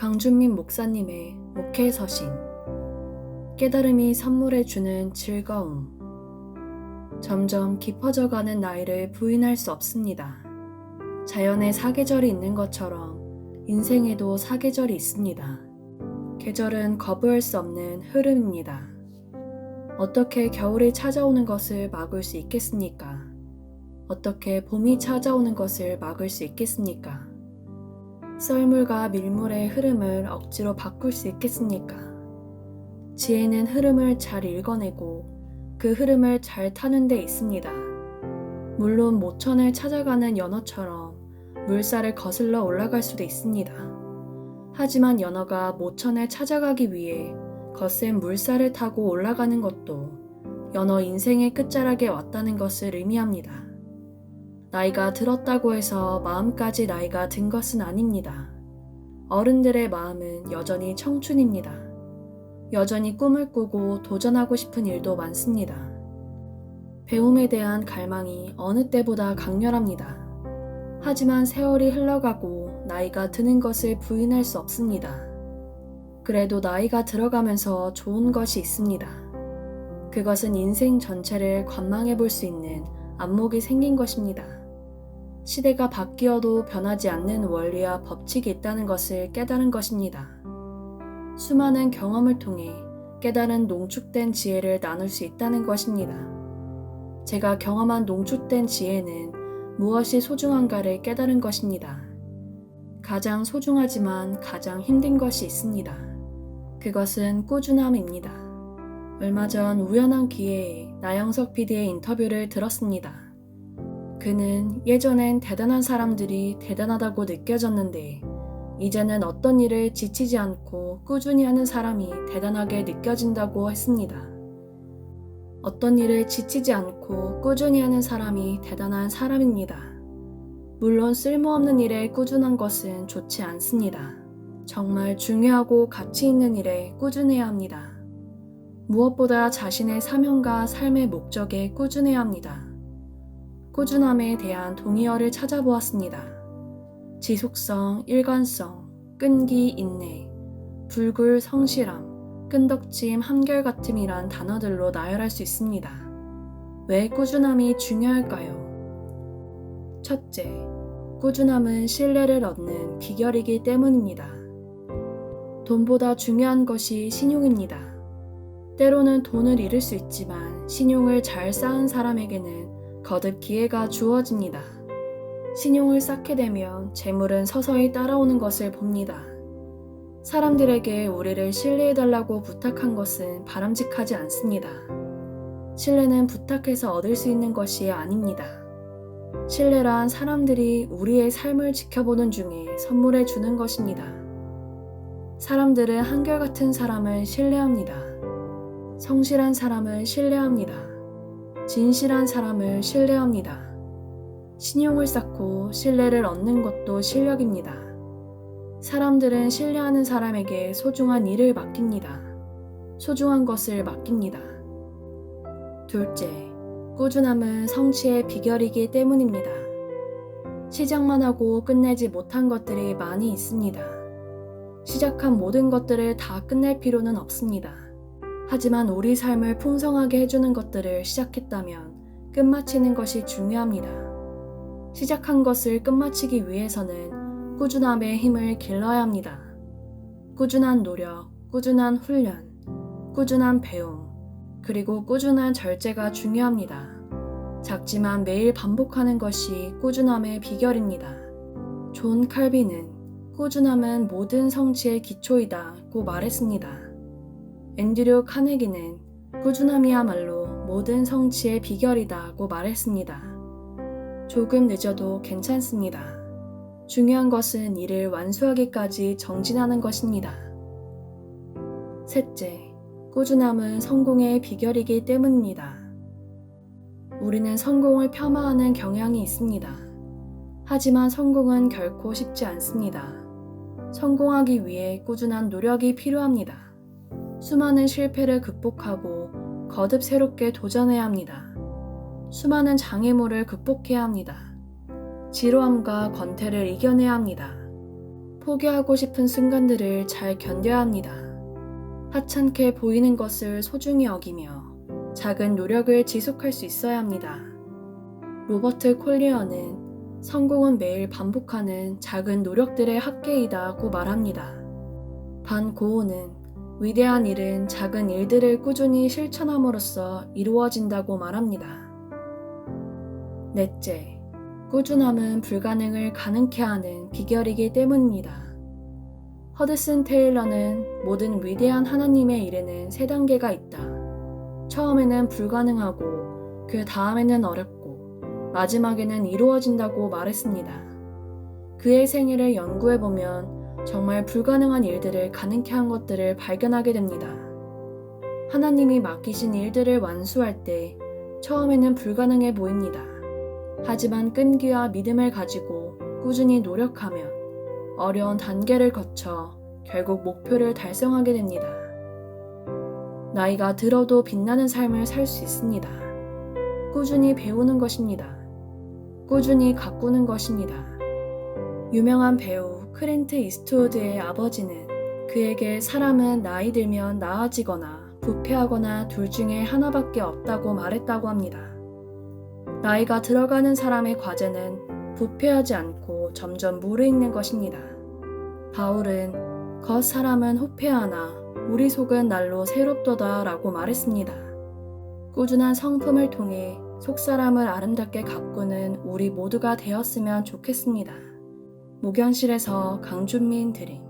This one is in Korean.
강준민 목사님의 목회 서신 깨달음이 선물해 주는 즐거움 점점 깊어져가는 나이를 부인할 수 없습니다. 자연에 사계절이 있는 것처럼 인생에도 사계절이 있습니다. 계절은 거부할 수 없는 흐름입니다. 어떻게 겨울이 찾아오는 것을 막을 수 있겠습니까? 어떻게 봄이 찾아오는 것을 막을 수 있겠습니까? 썰물과 밀물의 흐름을 억지로 바꿀 수 있겠습니까? 지혜는 흐름을 잘 읽어내고 그 흐름을 잘 타는 데 있습니다. 물론 모천을 찾아가는 연어처럼 물살을 거슬러 올라갈 수도 있습니다. 하지만 연어가 모천을 찾아가기 위해 거센 물살을 타고 올라가는 것도 연어 인생의 끝자락에 왔다는 것을 의미합니다. 나이가 들었다고 해서 마음까지 나이가 든 것은 아닙니다. 어른들의 마음은 여전히 청춘입니다. 여전히 꿈을 꾸고 도전하고 싶은 일도 많습니다. 배움에 대한 갈망이 어느 때보다 강렬합니다. 하지만 세월이 흘러가고 나이가 드는 것을 부인할 수 없습니다. 그래도 나이가 들어가면서 좋은 것이 있습니다. 그것은 인생 전체를 관망해 볼 수 있는 안목이 생긴 것입니다. 시대가 바뀌어도 변하지 않는 원리와 법칙이 있다는 것을 깨달은 것입니다. 수많은 경험을 통해 깨달은 농축된 지혜를 나눌 수 있다는 것입니다. 제가 경험한 농축된 지혜는 무엇이 소중한가를 깨달은 것입니다. 가장 소중하지만 가장 힘든 것이 있습니다. 그것은 꾸준함입니다. 얼마 전 우연한 기회에 나영석 PD의 인터뷰를 들었습니다. 그는 예전엔 대단한 사람들이 대단하다고 느껴졌는데 이제는 어떤 일을 지치지 않고 꾸준히 하는 사람이 대단하게 느껴진다고 했습니다. 어떤 일을 지치지 않고 꾸준히 하는 사람이 대단한 사람입니다. 물론 쓸모없는 일에 꾸준한 것은 좋지 않습니다. 정말 중요하고 가치 있는 일에 꾸준해야 합니다. 무엇보다 자신의 사명과 삶의 목적에 꾸준해야 합니다. 꾸준함에 대한 동의어를 찾아보았습니다. 지속성, 일관성, 끈기, 인내, 불굴, 성실함, 끈덕짐, 한결같음이란 단어들로 나열할 수 있습니다. 왜 꾸준함이 중요할까요? 첫째, 꾸준함은 신뢰를 얻는 비결이기 때문입니다. 돈보다 중요한 것이 신용입니다. 때로는 돈을 잃을 수 있지만 신용을 잘 쌓은 사람에게는 거듭 기회가 주어집니다. 신용을 쌓게 되면 재물은 서서히 따라오는 것을 봅니다. 사람들에게 우리를 신뢰해달라고 부탁한 것은 바람직하지 않습니다. 신뢰는 부탁해서 얻을 수 있는 것이 아닙니다. 신뢰란 사람들이 우리의 삶을 지켜보는 중에 선물해 주는 것입니다. 사람들은 한결같은 사람을 신뢰합니다. 성실한 사람을 신뢰합니다. 진실한 사람을 신뢰합니다. 신용을 쌓고 신뢰를 얻는 것도 실력입니다. 사람들은 신뢰하는 사람에게 소중한 일을 맡깁니다. 소중한 것을 맡깁니다. 둘째, 꾸준함은 성취의 비결이기 때문입니다. 시작만 하고 끝내지 못한 것들이 많이 있습니다. 시작한 모든 것들을 다 끝낼 필요는 없습니다. 하지만 우리 삶을 풍성하게 해주는 것들을 시작했다면 끝마치는 것이 중요합니다. 시작한 것을 끝마치기 위해서는 꾸준함의 힘을 길러야 합니다. 꾸준한 노력, 꾸준한 훈련, 꾸준한 배움, 그리고 꾸준한 절제가 중요합니다. 작지만 매일 반복하는 것이 꾸준함의 비결입니다. 존 칼빈은 꾸준함은 모든 성취의 기초이다고 말했습니다. 앤드류 카네기는 꾸준함이야말로 모든 성취의 비결이다고 말했습니다. 조금 늦어도 괜찮습니다. 중요한 것은 이를 완수하기까지 정진하는 것입니다. 셋째, 꾸준함은 성공의 비결이기 때문입니다. 우리는 성공을 폄하하는 경향이 있습니다. 하지만 성공은 결코 쉽지 않습니다. 성공하기 위해 꾸준한 노력이 필요합니다. 수많은 실패를 극복하고 거듭 새롭게 도전해야 합니다. 수많은 장애물을 극복해야 합니다. 지루함과 권태를 이겨내야 합니다. 포기하고 싶은 순간들을 잘 견뎌야 합니다. 하찮게 보이는 것을 소중히 여기며 작은 노력을 지속할 수 있어야 합니다. 로버트 콜리어는 성공은 매일 반복하는 작은 노력들의 합계이다고 말합니다. 반 고우는 위대한 일은 작은 일들을 꾸준히 실천함으로써 이루어진다고 말합니다. 넷째, 꾸준함은 불가능을 가능케 하는 비결이기 때문입니다. 허드슨 테일러는 모든 위대한 하나님의 일에는 세 단계가 있다. 처음에는 불가능하고 그 다음에는 어렵고 마지막에는 이루어진다고 말했습니다. 그의 생애를 연구해보면 정말 불가능한 일들을 가능케 한 것들을 발견하게 됩니다. 하나님이 맡기신 일들을 완수할 때 처음에는 불가능해 보입니다. 하지만 끈기와 믿음을 가지고 꾸준히 노력하면 어려운 단계를 거쳐 결국 목표를 달성하게 됩니다. 나이가 들어도 빛나는 삶을 살 수 있습니다. 꾸준히 배우는 것입니다. 꾸준히 가꾸는 것입니다. 유명한 배우 크린트 이스트우드의 아버지는 그에게 사람은 나이 들면 나아지거나 부패하거나 둘 중에 하나밖에 없다고 말했다고 합니다. 나이가 들어가는 사람의 과제는 부패하지 않고 점점 무르익는 것입니다. 바울은 겉 사람은 후패하나 우리 속은 날로 새롭도다 라고 말했습니다. 꾸준한 성품을 통해 속 사람을 아름답게 가꾸는 우리 모두가 되었으면 좋겠습니다. 목연실에서 강준민 드림